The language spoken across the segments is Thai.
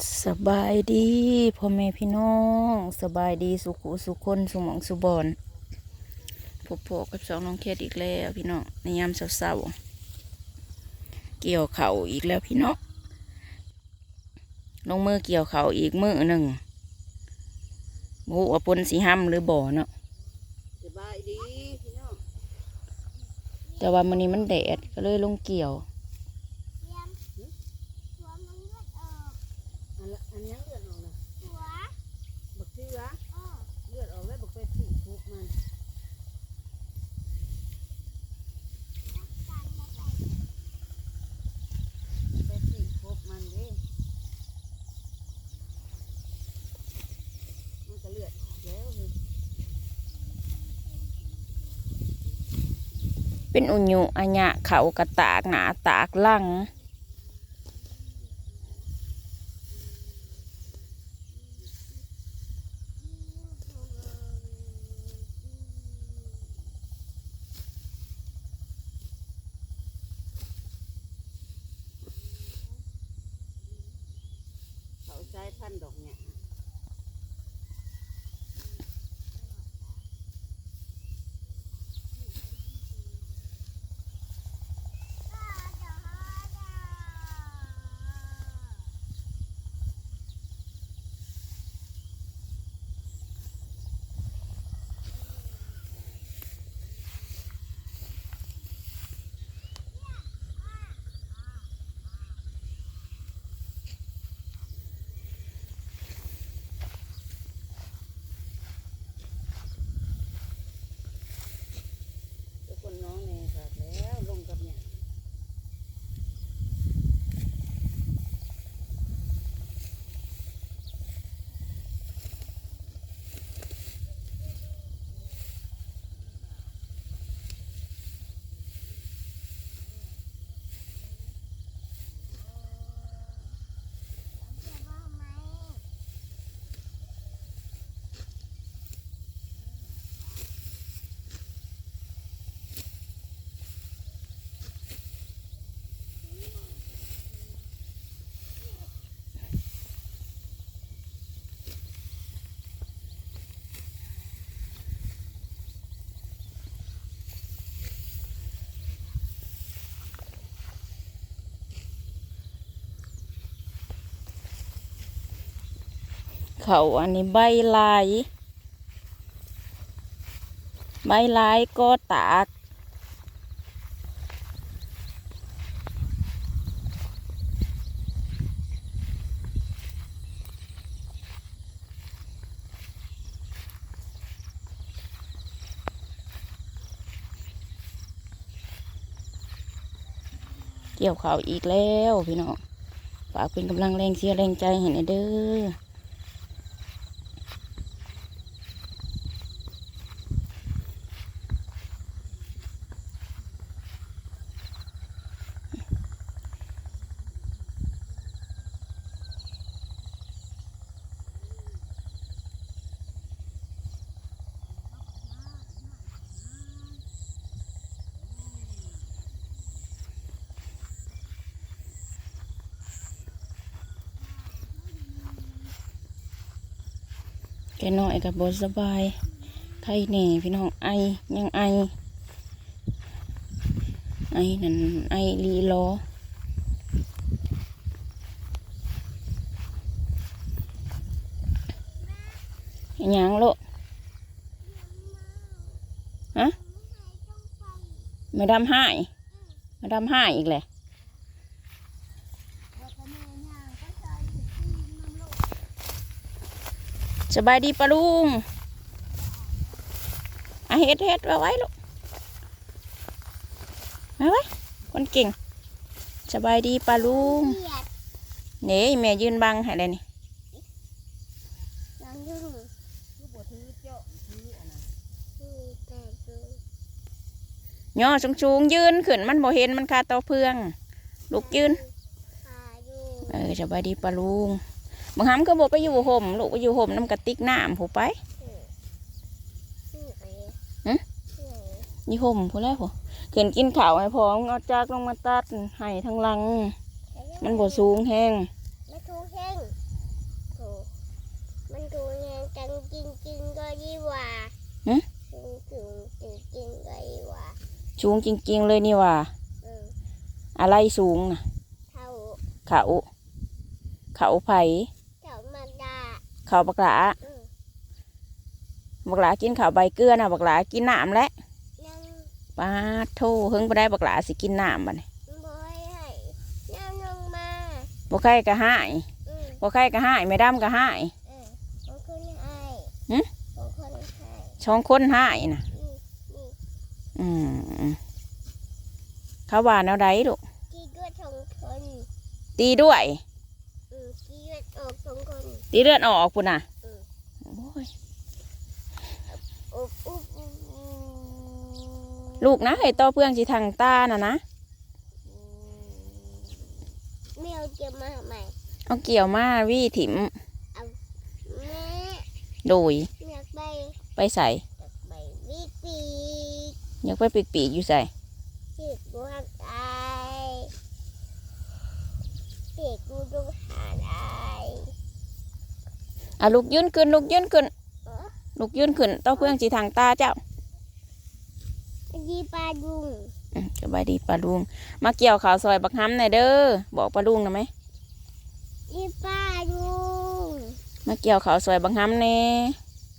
สบายดีพ่อแม่พี่น้องสบายดีสุขุสุขคนสุหมองสุบอนพบพอกับสองน้องเคสอีกแล้วพี่น้องในยามเศร้าๆเกี่ยวเข่าวอีกแล้วพี่น้องลงมือเกี่ยวเข่าวอีกมือหนึ่งบฮูว่าปนสีห้ำหรือบ่อเนาะสบายดีพี่น้องแต่ว่ามันนี้มันแดดก็เลยลงเกี่ยว อันละอันยังเลือดออกนะบักเชือเลือดออกแล้วบักเป็ดสีทุกมันเป็ดสีทุกมันเด้มันก็เลือดออกแล้วเฮ้ย เป็นอุญุอัญญะเขากระตากหนาตากลังเขาใช้พันดอกเนี่ย เขาอันนี้ใบลาย ใบลายก็ตากเกี่ยวเขาวอีกแล้วพี่น้องฝากเป็นกำลังแรงเชียร์แรงใจให้หน่อยเด้อ แกน้อยกับบสบายไข้แหน่พี่น้องไอยังไอ ไอนั่นไอลีโลออิหยังลูกฮะมาดำห้ายมาดำห้ายอีกเลย สบายดีปะลุงอะเฮ็ดเฮ็ดไว้ไว้ลูกไว้ไว้คนเก่ง สบายดีปะลุงเนี่แม่ยืนบังให้เลยนี่ลูกบัวถือเจ้าถืออันนั้นย่อสูงสูงๆยืนขึ้นมันบ่เห็นมันคาตาเพือง ลูกยืน เออสบายดีปะลุง บางครั้งก็บอกไปอยู่ห่มลูกไปอยู่ห่มน้ำกระติกน้ำผูไปนี่ห่มผู้แรกผู้เขินกินข่าวให้พรอเอาจากลงมาตัดให้ทั้งลัง มันบวสูงแห้งมันสูงแห้งมันสูงแห้งกังกินกินก็ดีกว่าสูงสูงจริงนกินก็ดีกว่าสูงจริงจริงเลยนี่ว่าอะไรสูงนะเขาเขาเขาไผ่ ขาบักหลาเออบักหลากินข้าวใบเกลือน่ะบักหลากินน้ำแล้วยังปาดโทเฮิงบ่ได้บักหลาสิกินน้ำบัดนี้บอยให้ยังลงมาบ่ใครก็หายเออบ่ใครก็หายไม่ดำก็หายเออของคนให้หึของคนให้ช่องคนหายน่ะนี่นี่อืมเขาว่าแนวใดลูกกีด้วยทงคนตีด้วย อืมกีด้วยออกทงคน ตีเลือดออกพุ่นน่ะอืมโอ้ยอุ๊บอุ๊บอุ๊บอุ๊บลูกนะให้ต่อเพื่องสิทางตาน่ะนะแมวจะมาใหม่เอาเกี่ยวมาวี่ถิ่มแม่โดยอยากไปไปใส่อยากไปวิปีอยากไปปีกๆอยู่ใส่ ที่กูหักตายที่กูดูหาได้ อะลูกยืนขึ้นลูกยืนขึ้นเออลูกยืนขึ้นต่อเพื่องสิทางตาเจ้าดีปลาดุงอืมสบายดีปลาลุง มาเกี่ยวข่าวซอยบักห้ำหน่อยเด้อบอกปลาลุงนะไหมดีปลาดุงมาเกี่ยวข่าวซอยบักห้ำเน่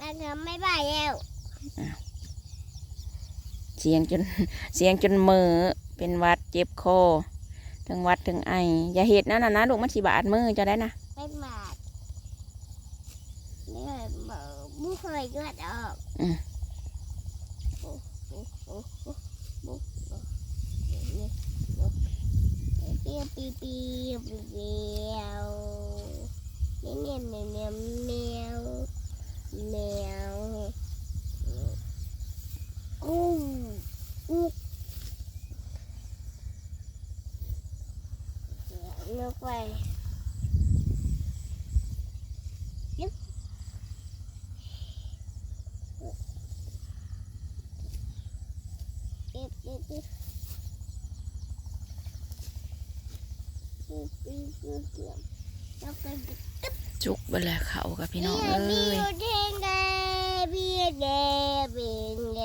ปลาเงินไม่ไหวแล้วเสียงจนเสียงจนมือเป็นหวัดเจ็บคอทั้งหวัดทั้งไออย่าเห็ดนั่นนะนะลูกมันสิบาดมือจะได้นะไม่หมาด เลือดเบอบุเคยเลือดออกอืมโอ้โอ้โอ้โอ้โอ้โอ้เปรี้ยวปีเปรี้ยวเปรี้ยวเมียวเมียวเมียวเมียวเมียวกุ้งกุ้งเลือกไปยึบเก็บเก็บเก็บเก็บเก็บเก็บเก็บแล้วก็ จุกไปเลยเขากับพี่น้องเอ้เอ้ยยเบียเดเบียเดเบียเด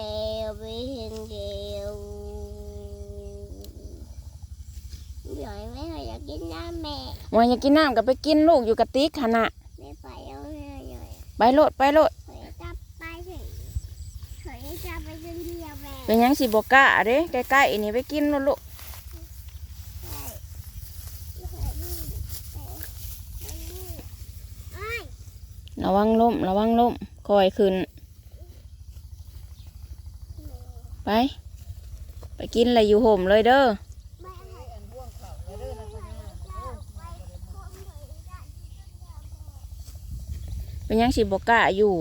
เดี๋ยวแม่อยากกินน้ำแม่ว่าอยากกินน้ำกับไปกินลูกอยู่กระติกขนาดแม่ไปเอาแม่หน่อยไปโลดไปโลดขอจับไปสิขอจับไปจนเดียวแม่เป็นหยังสิบกล้าเด้ใกล้ๆนี่ไปกินโลดลูก ใช่ไอ้ ระวังล้มระวังล้มคอยขึ้น ไป ไปกินอะไรอยู่ห่มเลยเด้อเป็นยังสิบกะอยู่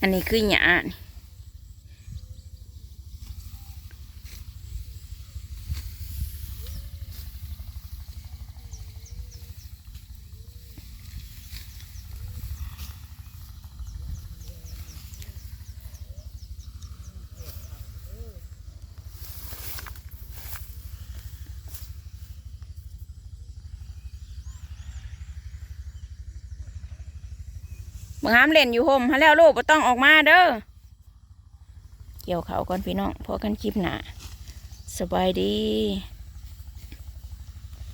อันนี้คือหยานี่ บางหามเล่นอยู่ห่มฮะแล้วลูกบ่ต้องออกมาเด้อ เกี่ยวเขาก่อนพี่น้องพอกันคลิปหนาสบายดี